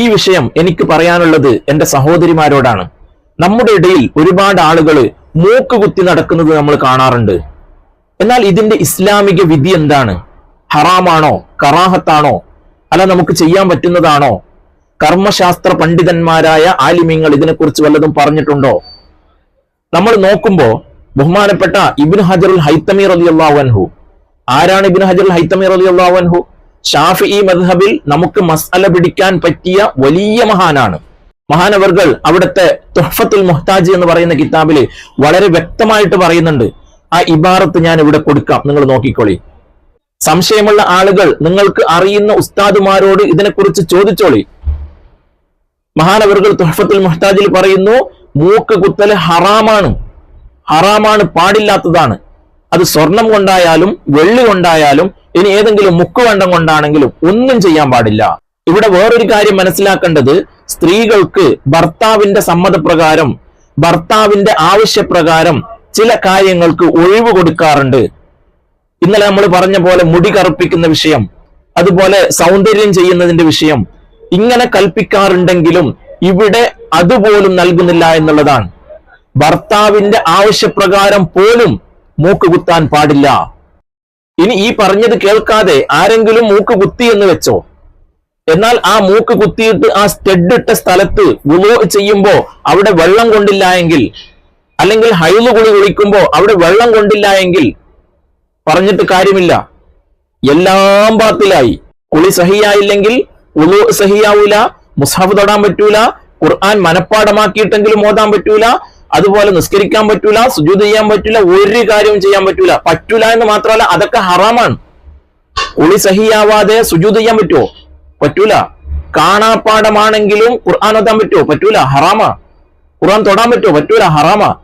ഈ വിഷയം എനിക്ക് പറയാനുള്ളത് എന്റെ സഹോദരിമാരോടാണ്. നമ്മുടെ ഇടയിൽ ഒരുപാട് ആളുകൾ മൂക്ക് കുത്തി നടക്കുന്നത് നമ്മൾ കാണാറുണ്ട്. എന്നാൽ ഇതിന്റെ ഇസ്ലാമിക വിധി എന്താണ്? ഹറാമാണോ? കറാഹത്താണോ? അല്ല നമുക്ക് ചെയ്യാൻ പറ്റുന്നതാണോ? കർമ്മശാസ്ത്ര പണ്ഡിതന്മാരായ ആലിമ്യങ്ങൾ ഇതിനെക്കുറിച്ച് വല്ലതും പറഞ്ഞിട്ടുണ്ടോ? നമ്മൾ നോക്കുമ്പോൾ ബഹുമാനപ്പെട്ട ഇബിൻ ഹജറുൽ ഹൈത്തമി റളിയല്ലാഹു അൻഹു. ആരാണ് ഇബിൻ ഹജറുൽ ഹൈത്തമി റളിയല്ലാഹു അൻഹു? ഷാഫി ഈ മദ്ഹബിൽ നമുക്ക് മസ്അല പിടിക്കാൻ പറ്റിയ വലിയ മഹാനാണ്. മഹാനവർകൾ അവിടുത്തെ തുഹഫത്തുൽ മുഹ്താജ് എന്ന് പറയുന്ന കിതാബിൽ വളരെ വ്യക്തമായിട്ട് പറയുന്നുണ്ട്. ആ ഇബാറത്ത് ഞാൻ ഇവിടെ കൊടുക്കാം. നിങ്ങൾ നോക്കിക്കോളി. സംശയമുള്ള ആളുകൾ നിങ്ങൾക്ക് അറിയുന്ന ഉസ്താദുമാരോട് ഇതിനെക്കുറിച്ച് ചോദിച്ചോളി. മഹാനവറുകൾ തുഹഫത്തുൽ മുഹ്താജിൽ പറയുന്നു മൂക്ക് കുത്തൽ ഹറാമാണ്. ഹറാമാണ് പാടില്ലാത്തതാണ്. അത് സ്വർണം കൊണ്ടായാലും വെള്ളി കൊണ്ടായാലും ഇനി ഏതെങ്കിലും മുക്കുവണ്ടം കൊണ്ടാണെങ്കിലും ഒന്നും ചെയ്യാൻ പാടില്ല. ഇവിടെ വേറൊരു കാര്യം മനസ്സിലാക്കേണ്ടത് സ്ത്രീകൾക്ക് ഭർത്താവിന്റെ സമ്മതപ്രകാരം ഭർത്താവിന്റെ ആവശ്യപ്രകാരം ചില കാര്യങ്ങൾക്ക് ഒഴിവ് കൊടുക്കാറുണ്ട്. ഇന്നലെ നമ്മൾ പറഞ്ഞ പോലെ മുടി കറുപ്പിക്കുന്ന വിഷയം അതുപോലെ സൗന്ദര്യം ചെയ്യുന്നതിന്റെ വിഷയം ഇങ്ങനെ കൽപ്പിക്കാറുണ്ടെങ്കിലും ഇവിടെ അതുപോലും നൽകുന്നില്ല എന്നുള്ളതാണ്. ഭർത്താവിന്റെ ആവശ്യപ്രകാരം പോലും മൂക്ക് കുത്താൻ പാടില്ല. ഇനി ഈ പറഞ്ഞത് കേൾക്കാതെ ആരെങ്കിലും മൂക്ക് കുത്തി എന്ന് വെച്ചോ? എന്നാൽ ആ മൂക്ക് കുത്തിയിട്ട് ആ സ്റ്റെഡ് ഇട്ട സ്ഥലത്ത് വുളു ചെയ്യുമ്പോ അവിടെ വെള്ളം കൊണ്ടില്ല എങ്കിൽ അല്ലെങ്കിൽ ഹൈവ് കുളി കുളിക്കുമ്പോ അവിടെ വെള്ളം കൊണ്ടില്ല എങ്കിൽ പറഞ്ഞിട്ട് കാര്യമില്ല. എല്ലാം പാത്തിലായി. കുളി സഹിയായില്ലെങ്കിൽ ഉളു സഹിയാവൂല മുസാഫ് തൊടാൻ പറ്റൂല ഖുർആൻ മനപ്പാടമാക്കിയിട്ടെങ്കിലും ഓതാൻ പറ്റൂല അതുപോലെ നിസ്കരിക്കാൻ പറ്റൂല സുജൂത് ചെയ്യാൻ പറ്റൂല ഒരു കാര്യവും ചെയ്യാൻ പറ്റൂല. പറ്റൂല എന്ന് മാത്രമല്ല അതൊക്കെ ഹറാമാണ്. കുളി സഹിയാവാതെ സുജൂത് ചെയ്യാൻ പറ്റുമോ പറ്റൂല. കാണാപ്പാടമാണെങ്കിലും ഖുർആൻ ഓതാൻ പറ്റുമോ പറ്റൂല. ഹറാമാ. ഖുർആൻ തൊടാൻ പറ്റുമോ പറ്റൂല. ഹറാമാ.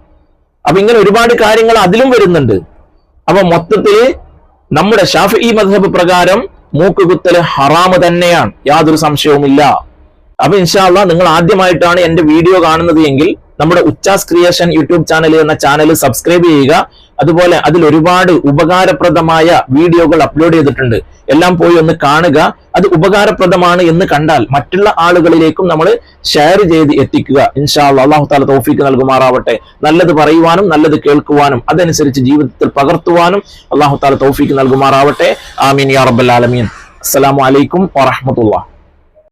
അപ്പൊ ഇങ്ങനെ ഒരുപാട് കാര്യങ്ങൾ അതിലും വരുന്നുണ്ട്. അപ്പൊ മൊത്തത്തിൽ നമ്മുടെ ഷാഫി മധബ് പ്രകാരം മൂക്കുകുത്തൽ ഹറാമ് തന്നെയാണ്. യാതൊരു സംശയവുമില്ല. അപ്പൊ ഇൻഷാല്ല നിങ്ങൾ ആദ്യമായിട്ടാണ് എന്റെ വീഡിയോ കാണുന്നത് എങ്കിൽ നമ്മുടെ ഉച്ചാസ് ക്രിയേഷൻ യൂട്യൂബ് ചാനൽ എന്ന ചാനൽ സബ്സ്ക്രൈബ് ചെയ്യുക. അതുപോലെ അതിൽ ഒരുപാട് ഉപകാരപ്രദമായ വീഡിയോകൾ അപ്ലോഡ് ചെയ്തിട്ടുണ്ട്. എല്ലാം പോയി ഒന്ന് കാണുക. അത് ഉപകാരപ്രദമാണ് എന്ന് കണ്ടാൽ മറ്റുള്ള ആളുകളിലേക്കും നമ്മൾ ഷെയർ ചെയ്ത് എത്തിക്കുക. ഇൻഷാ അള്ളാഹു താല തോഫിക്ക് നൽകുമാറാവട്ടെ. നല്ലത് പറയുവാനും നല്ലത് കേൾക്കുവാനും അതനുസരിച്ച് ജീവിതത്തിൽ പകർത്തുവാനും അള്ളാഹു താല തോഫിക്ക് നൽകുമാറാവട്ടെ. ആമീൻ യാ റബ്ബൽ ആലമീൻ. അസ്സലാമു അലൈക്കും വറഹ്മത്തുള്ളാഹി.